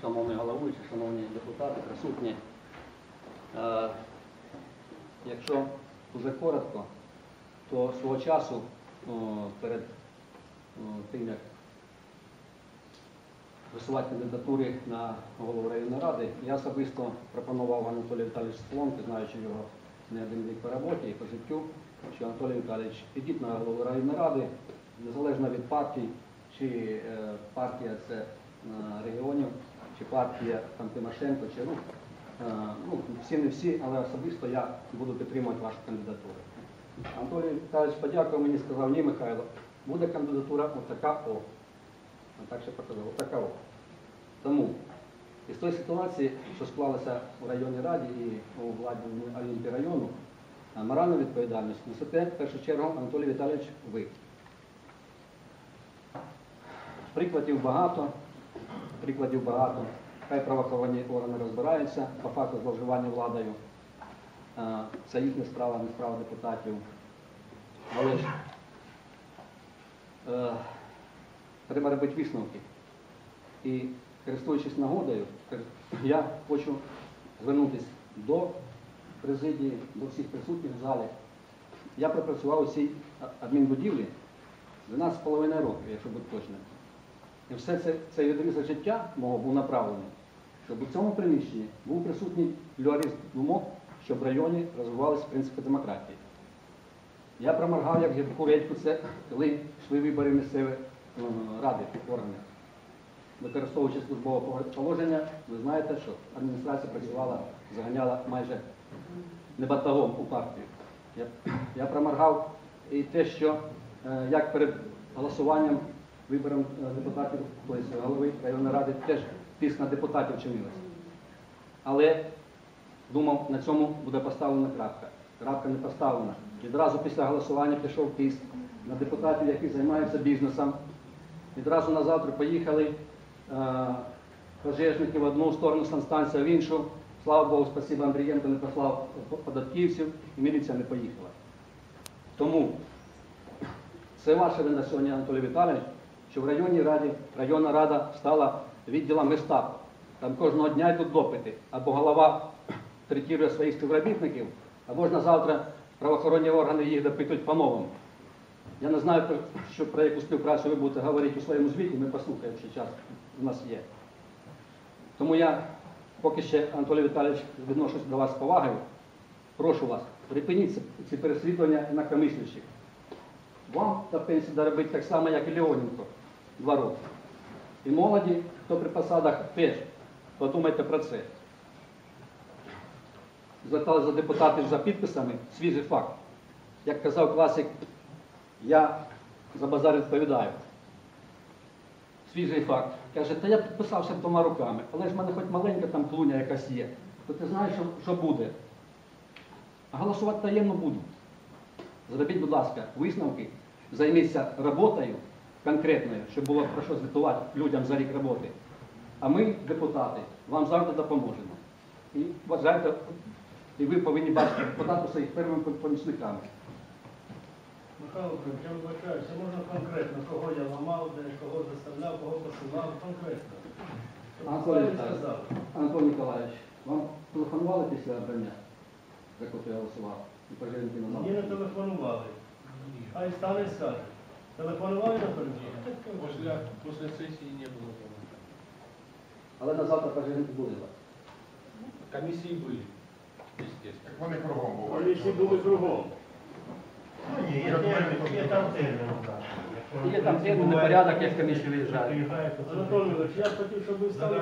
шановний головуючий, шановні депутати, присутні. Е, Якщо дуже коротко, то свого часу перед тим, як висувати кандидатури на голову районної ради, я особисто пропонував Анатолію Віталійовичу Соломки, знаючи його не один рік по роботі і по життю, що Анатолій Віталійович, підіть на голову районної ради, незалежно від партій, чи е, партія це е, регіонів, чи партія там, Тимошенко, чи рух. Е, ну, всі не всі, але особисто я буду підтримувати вашу кандидатуру. Анатолій Віталійович подякував мені, сказав, ні, Михайло, буде кандидатура отака о. Так ще показав, отака о. Тому із тої ситуації, що склалася у районній раді і у владі Олімпії району, а моральну відповідальність несете в першу чергу Анатолій Віталійович ви. Прикладів багато, прикладів багато. Хай правоохоронні органи розбираються по факту зловживання владою. Е, Це їхня справа, не справа депутатів. Але ж е, треба робити висновки. І користуючись нагодою, я хочу звернутися до президії, до всіх присутніх в залі. Я пропрацював у цій адмінбудівлі 12,5 років, якщо бути точним. І все це, цей відрізок життя мого був направлений, щоб у цьому приміщенні був присутній плюралізм думок, щоб в районі розвивалися принципи демократії. Я проморгав як гірку редьку, це коли йшли вибори місцеві е, ради органи. Використовуючи службове положення, ви знаєте, що адміністрація працювала, заганяла майже не батагом у партію. Я, я проморгав і те, що е, як перед голосуванням вибором е, депутатів, тобто голови районної ради, теж тиск на депутатів чинилася. Але думав, на цьому буде поставлена крапка. Крапка не поставлена. Відразу після голосування пішов тиск на депутатів, які займаються бізнесом. Відразу на завтра поїхали е, пожежники в одну сторону, санстанція в іншу. Слава Богу, спасибо, Андрієнко не послав податківців, і міліція не поїхала. Тому це ваша вина сьогодні, Анатолій Віталійович, що в районній раді районна рада стала відділом гестапо. Там кожного дня йдуть допити. Або голова третірує своїх співробітників, або ж на завтра правоохоронні органи їх допитують по-новому. Я не знаю, що, про яку співпрацю ви будете говорити у своєму звіті, ми послухаємо, що час у нас є. Тому я, поки ще, Анатолій Віталійович, відношусь до вас з повагою, прошу вас, припиніть ці, переслідування інакомислящих. Вам та пенсію доробити так само, як і Леоненко, два роки. І молоді, хто при посадах теж, подумайте про це. Звертали за депутатів за підписами, свіжий факт. Як казав класик, я за базар відповідаю. Свіжий факт. Каже, та я підписався двома руками, але ж в мене хоч маленька там клуня якась є. То ти знаєш, що, що буде. А голосувати таємно буду. Зробіть, будь ласка, висновки, займіться роботою конкретною, щоб було про що звітувати людям за рік роботи. А ми, депутати, вам завжди допоможемо. І вважайте, і ви повинні бачити депутатів своїх первими помічниками. Михайло я вибачаюся, можна конкретно, кого я ламав, де, кого заставляв, кого посилав, конкретно. Віталійович. Анатолій Ніколаєвич, вам телефонували після обрання, за яку я голосував? І Мені не телефонували. Хай стане скаже. Телефонували на передбіг? После, после сессии не было звонка. Але на завтра Жиринку буде. Комиссии были, естественно. Так вони кругом бувають. всі були кругом. Ну, ні, є термін, є там термін. так. Є там термін, порядок, як комісія виїжджає. приїжджає, то це- Анатолій Ігорович, я б хотів, щоб ви стали.